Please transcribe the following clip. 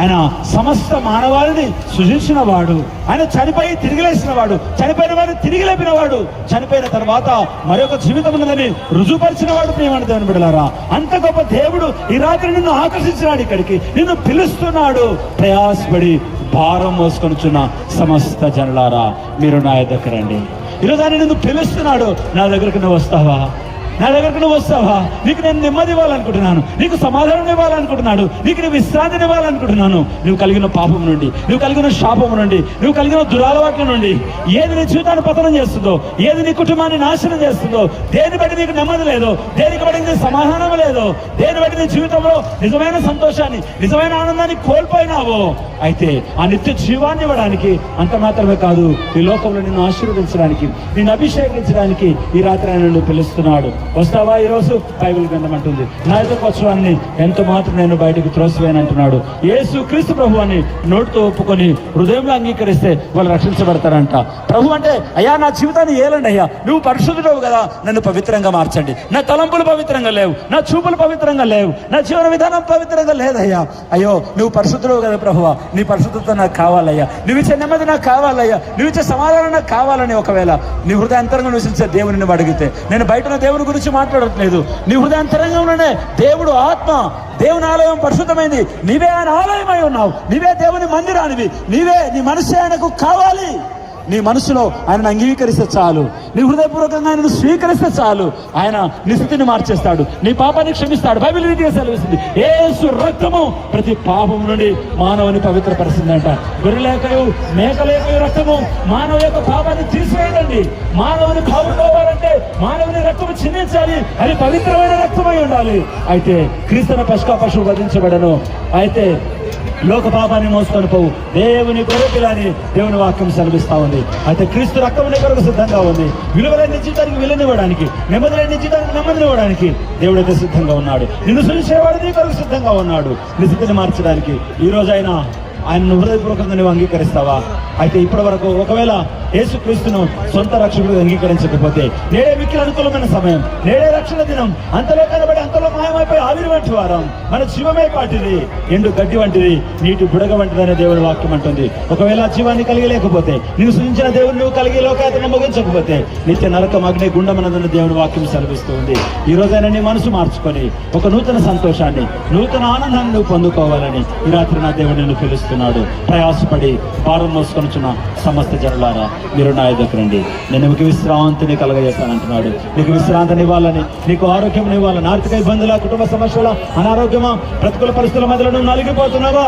ఆయన సమస్త మానవాళిని సృజించిన వాడు ఆయన చనిపోయి తిరిగి లేచిన వాడు చనిపోయిన వాడిని తిరిగి లేపిన వాడు చనిపోయిన తర్వాత మరొక జీవితం ఉన్నదని రుజువుపరిచిన వాడు ప్రియమైన దేవుని బిడలారా అంత గొప్ప దేవుడు ఈ రాత్రి నిన్ను ఆకర్షించినాడు ఇక్కడికి. నిన్ను పిలుస్తున్నాడు. ప్రయాసపడి భారం మోసుకొనిచున్న సమస్త జనులారా మీరు నా దగ్గర రండి. ఈరోజు ఆయన నిన్ను పిలుస్తున్నాడు. నా దగ్గరకు నువ్వు వస్తావా? నా దగ్గరకు నువ్వు వస్తావా? నీకు నేను నెమ్మది ఇవ్వాలనుకుంటున్నాను. నీకు సమాధానం ఇవ్వాలనుకుంటున్నాను నీకు నువ్వు విశ్రాంతిని ఇవ్వాలనుకుంటున్నాను. నువ్వు కలిగిన పాపం నుండి నువ్వు కలిగిన శాపం నుండి నువ్వు కలిగిన దురాలవాట్ల నుండి ఏది నీ జీవితాన్ని పతనం చేస్తుందో ఏది నీ కుటుంబాన్ని నాశనం చేస్తుందో దేని బట్టి నీకు నెమ్మది లేదో దేనికి బట్టి నీకు సమాధానం లేదో దేని బట్టి నీ జీవితంలో నిజమైన సంతోషాన్ని నిజమైన ఆనందాన్ని కోల్పోయినావో అయితే ఆ నిత్య జీవాన్ని ఇవ్వడానికి అంత మాత్రమే కాదు ఈ లోకంలో నిన్ను ఆశీర్వదించడానికి నిన్ను అభిషేకించడానికి ఈ రాత్రి ఆయన నిన్ను పిలుస్తున్నాడు. వస్తావా? ఈరోజు బైబిల్ గ్రంథం అంటుంది నా యొక్క ఎంత మాత్రం నేను బయటకు త్రోసివేయను అంటున్నాడు యేసు క్రీస్తు ప్రభు అని నోటితో ఒప్పుకొని హృదయంలో అంగీకరిస్తే వాళ్ళు రక్షించబడతారంట. ప్రభు అంటే అయ్యా నా జీవితాన్ని ఏలండి అయ్యా నువ్వు పరిశుద్ధుడవు కదా నన్ను పవిత్రంగా మార్చండి. నా తలంపులు పవిత్రంగా లేవు నా చూపులు పవిత్రంగా లేవు నా జీవన విధానం పవిత్రంగా లేదయ్యా. అయ్యో నువ్వు పరిశుద్ధుడవు కదా ప్రభువా. నీ పరిశుద్ధత నాకు కావాలయ్యా. నువ్వు ఇచ్చే నెమ్మది నాకు కావాలయ్యా. నువ్వు ఇచ్చే సమాధానం నాకు కావాలని ఒకవేళ నీ హృదయాంతరంగా నివసించే దేవుని నువ్వు అడిగితే నేను బయట దేవుని గురించి మాట్లాడట్లేదు. నీ హృదయాంతరంగంలోనే దేవుడు ఆత్మ దేవుని ఆలయం పరిశుద్ధమైంది. నీవే ఆయన ఆలయమై ఉన్నావు. నీవే దేవుని మందిరానివి. నీవే నీ మనసు ఆయనకు కావాలి. నీ మనసులో ఆయనను అంగీకరిస్తే చాలు. నీ హృదయపూర్వకంగా ఆయనను స్వీకరిస్తే చాలు. ఆయన నీ స్థితిని మార్చేస్తాడు. నీ పాపాన్ని క్షమిస్తాడు. బైబిల్ రీతిగా సెలవిస్తుంది. ఏసు రక్తము ప్రతి పాపం నుండి మానవుని పవిత్రపరిచిందంట గొర్రెలేకయు మేకలేకయు రక్తము మానవ యొక్క పాపాన్ని తీసివేయదండి. మానవుని బాగుకోవాలంటే మానవుని రక్తము చిందించాలి. అది పవిత్రమైన రక్తమై ఉండాలి. అయితే క్రీస్తున పశుకా పశువు వధించబడను. అయితే లోక పాపాన్ని మోసుకొని పోవు. దేవుని కొరకులని దేవుని వాక్యం సెలవిస్తా ఉంది. అయితే క్రీస్తు రక్తం కొరకు సిద్ధంగా ఉంది. విలువలైన జీవితానికి విలువనివ్వడానికి నెమ్మదిలైన జీవితానికి నెమ్మదినివ్వడానికి దేవుడు అయితే సిద్ధంగా ఉన్నాడు. నిన్ను సృష్టించేవాడు నీ కొరకు సిద్ధంగా ఉన్నాడు. నీ స్థితిని మార్చడానికి ఈ రోజు ఆయన ఆయనను హృదయపూర్వకంగా నువ్వు అంగీకరిస్తావా? అయితే ఇప్పటి వరకు ఒకవేళ యేసుక్రీస్తును సొంత రక్షకుడు అంగీకరించకపోతే నేడే మిక్కిలి అనుకూలమైన సమయం నేడే రక్షణ దినం. అంతలో కనబడి అంతలో మాయమైపోయి ఆవిరి వంటి వారం మన జీవమే పాటిది ఎండు గడ్డి వంటిది నీటి బుడగ వంటిదనే దేవుని వాక్యం అంటుంది. ఒకవేళ జీవాన్ని కలిగి లేకపోతే నేను సృజించిన దేవుని నువ్వు కలిగి లోకాయతను ముగించకపోతే నిత్య నరకం అగ్ని గుండమనదన్న దేవుని వాక్యం సెలవిస్తుంది ఈ రోజైనా నీ మనసు మార్చుకొని ఒక నూతన సంతోషాన్ని నూతన ఆనందాన్ని నువ్వు పొందుకోవాలని ఈ రాత్రి నా దేవుడు నిన్ను పిలుస్తున్నాడు. ప్రయాసపడి భారం మోసుకొనుచున్న సమస్త జనులారా మీరు నా దగ్గర రండి. నేను మీకు విశ్రాంతిని కలగజేస్తానంటున్నాడు నీకు విశ్రాంతిని ఇవ్వాలని నీకు ఆరోగ్యం ఇవ్వాలని ఆర్థిక ఇబ్బందుల కుటుంబ సమస్యల అనారోగ్యమా ప్రతికూల పరిస్థితుల మధ్యలో నువ్వు నలిగిపోతున్నావా?